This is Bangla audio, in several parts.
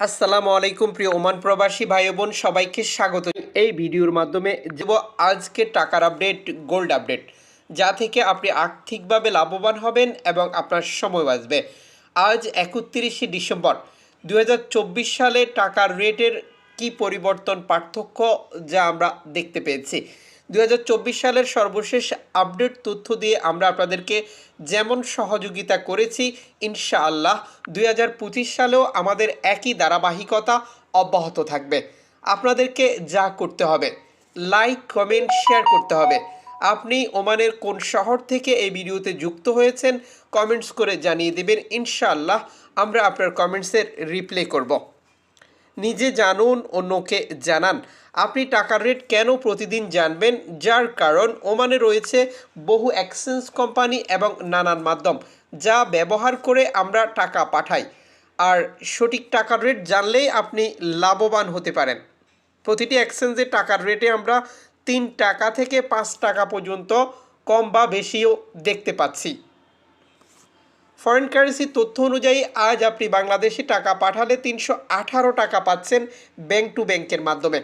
আসসালামু আলাইকুম, প্রিয় ওমান প্রবাসী ভাই বোন সবাইকে স্বাগত। এই ভিডিওর মাধ্যমে দেব আজকে টাকার আপডেট, গোল্ড আপডেট, যা থেকে আপনি আর্থিকভাবে লাভবান হবেন এবং আপনার সময় বাঁচবে। আজ একত্রিশে ডিসেম্বর দু হাজার চব্বিশ সালে টাকার রেটের কি পরিবর্তন পার্থক্য, যা আমরা দেখতে পেয়েছি। দুই হাজার চব্বিশ সালের সর্বশেষ আপডেট তথ্য দিয়ে আমরা আপনাদেরকে যেমন সহযোগিতা করেছি, ইনশাআল্লাহ দুই হাজার পঁচিশ সালেও আমাদের একই ধারাবাহিকতা অব্যাহত থাকবে। আপনাদেরকে যা করতে হবে, লাইক, কমেন্ট, শেয়ার করতে হবে। আপনি ওমানের কোন শহর থেকে এই ভিডিওতে যুক্ত হয়েছেন, কমেন্টস করে জানিয়ে দেবেন, ইনশাআল্লাহ আমরা আপনার কমেন্টসের রিপ্লে করব। নিজে জানুন, অন্যকে জানান। আপনি টাকার রেট কেন প্রতিদিন জানবেন? যার কারণ ওমানে রয়েছে বহু এক্সচেঞ্জ কোম্পানি এবং নানান মাধ্যম, যা ব্যবহার করে আমরা টাকা পাঠাই। আর সঠিক টাকার রেট জানলেই আপনি লাভবান হতে পারেন। প্রতিটি এক্সচেঞ্জের টাকার রেটে আমরা তিন টাকা থেকে পাঁচ টাকা পর্যন্ত কম বা বেশিও দেখতে পাচ্ছি। ফরেন কারেন্সি তথ্য অনুযায়ী আজ আপনি বাংলাদেশি টাকা পাঠালে তিনশো আঠারো টাকা পাচ্ছেন ব্যাংক টু ব্যাংকের মাধ্যমে।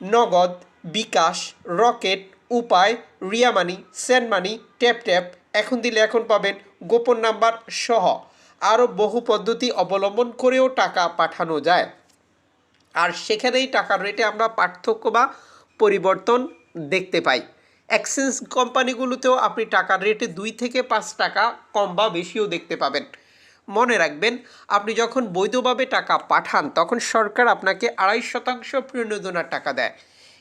Nagad, bKash, Rocket, Upay, Ria Money, send money, tap tap এখন দিলে এখন পাবেন গোপন নাম্বার সহ আরও বহু পদ্ধতি অবলম্বন করেও টাকা পাঠানো যায়। আর সেখানেই টাকার রেটে আমরা পার্থক্য বা পরিবর্তন দেখতে পাই। এক্সচেঞ্জ কোম্পানিগুলোতেও আপনি টাকার রেটে দুই থেকে পাঁচ টাকা কম বা বেশিও দেখতে পাবেন। মনে রাখবেন, আপনি যখন বৈধভাবে টাকা পাঠান, তখন সরকার আপনাকে আড়াই শতাংশ প্রণোদনার টাকা দেয়।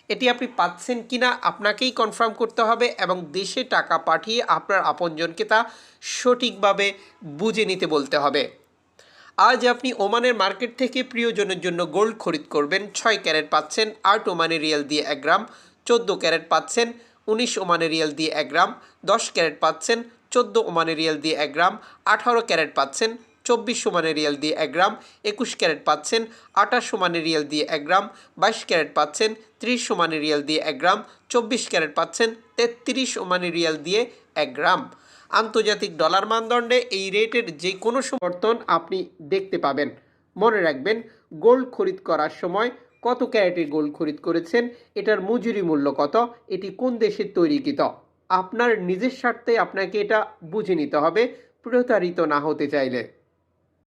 এটি আপনি পাচ্ছেন কিনা আপনাকেই কনফার্ম করতে হবে এবং দেশে টাকা পাঠিয়ে আপনার আপনজনকে তা সঠিকভাবে বুঝে নিতে বলতে হবে। আজ আপনি ওমানের মার্কেট থেকে প্রিয়জনের জন্য গোল্ড খরিদ করবেন, ছয় ক্যারেট পাচ্ছেন, আট ওমানে রিয়াল দিয়ে এক গ্রাম, চোদ্দ ক্যারেট পাচ্ছেন উনিশ ওমানে রিয়াল দিয়ে এক গ্রাম, দশ ক্যারেট পাচ্ছেন, চোদ্দ ওমানে রিয়াল দিয়ে এক গ্রাম, আঠারো ক্যারেট পাচ্ছেন, চব্বিশ ওমানে রিয়াল দিয়ে এক গ্রাম, একুশ ক্যারেট পাচ্ছেন, আঠাশ ওমানে রিয়াল দিয়ে এক গ্রাম, বাইশ ক্যারেট পাচ্ছেন, ত্রিশ ওমানে রিয়াল দিয়ে এক গ্রাম, চব্বিশ ক্যারেট পাচ্ছেন, তেত্রিশ ওমানে রিয়াল দিয়ে এক গ্রাম। আন্তর্জাতিক ডলার মানদণ্ডে এই রেটের যে কোনো সমর্থন আপনি দেখতে পাবেন। মনে রাখবেন গোল্ড খরিদ করার সময় কত ক্যারেটের গোল্ড খরিদ করেছেন? এটার মজুরি মূল্য কত? এটি কোন দেশের তৈরিকৃত? আপনার নিজের স্বার্থে আপনাকে এটা বুঝে নিতে হবে। প্রতারিত না হতে চাইলে।